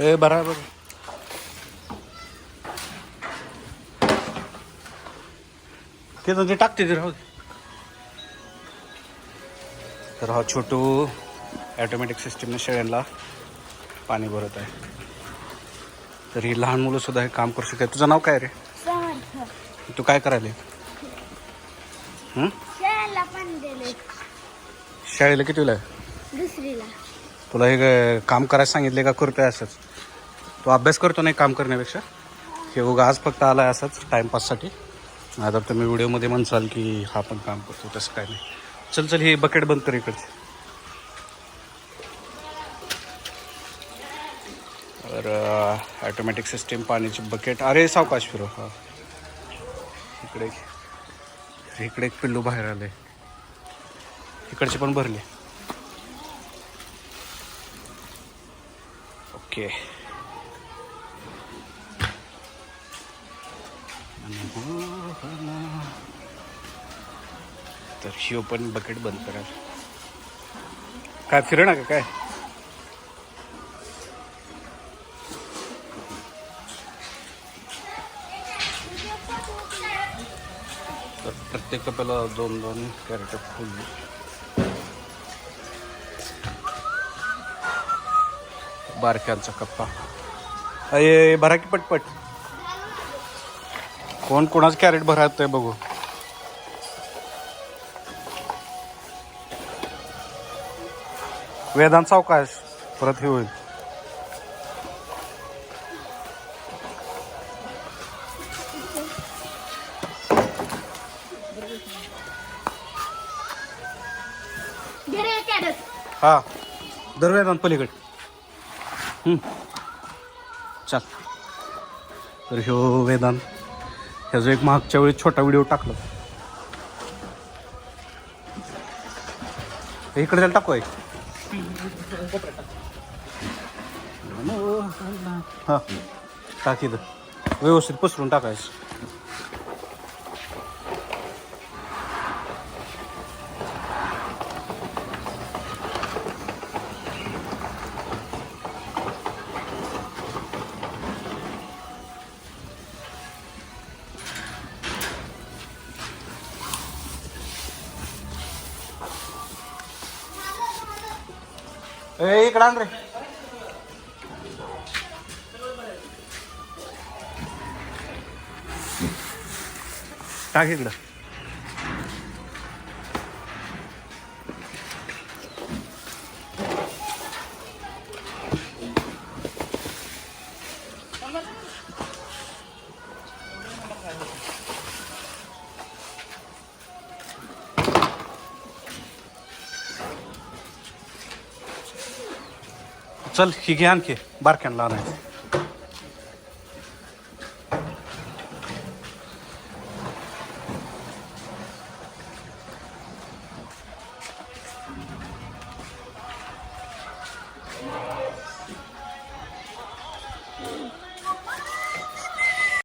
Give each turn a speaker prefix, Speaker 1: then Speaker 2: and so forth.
Speaker 1: ए बराबर ते म्हणजे टाकते ते राहू. तर हा छोटू ॲटोमॅटिक सिस्टीमने शेळ्यांना पाणी भरत आहे. तर ही लहान मुलं सुद्धा हे काम करू शकतात. तुझं नाव काय रे? तू काय करायला?
Speaker 2: शाळेला
Speaker 1: कितीला आहे?
Speaker 2: दुसरीला.
Speaker 1: तुला हे काम करायला सांगितले का? करतोय असंच. तू अभ्यास करतो नाही काम करण्यापेक्षा. हे उगा आज फक्त आला आहे असंच टाइमपाससाठी आता तुम्ही व्हिडिओमध्ये म्हणसाल की हा पण काम करतो तसं काय नाही. चल चल हे बकेट बंद कर इकडचं. तर ॲटोमॅटिक सिस्टीम पाण्याची बकेट अरे सावकाश फिरो हा. इकडे इकडे एक पिल्लू बाहेर आले इकडचे पण भरले. ओके तर शिव पण बकेट बंद करा. काय फिरणा का काय? तर प्रत्येक कप्याला दोन दोन कॅरेट फुल. बारक्यांचा कप्पा. अये भरा की पटपट. कोण कोणाच कॅरेट भरायचं बघू. वेदांत सावकाश परत हे होईल. हा दर वेदांत पलीकड. चल. तर ह्यो वेदांत ह्याचा एक मागच्या वेळी छोटा व्हिडिओ टाकला. इकडे त्याला टाकू एक. हां. टाकी तर व्यवस्थित पसरून टाकायचं. ए इकडं आण रे टाक इकडं चल ही घे आणखी. बारक्यांना आणायचं.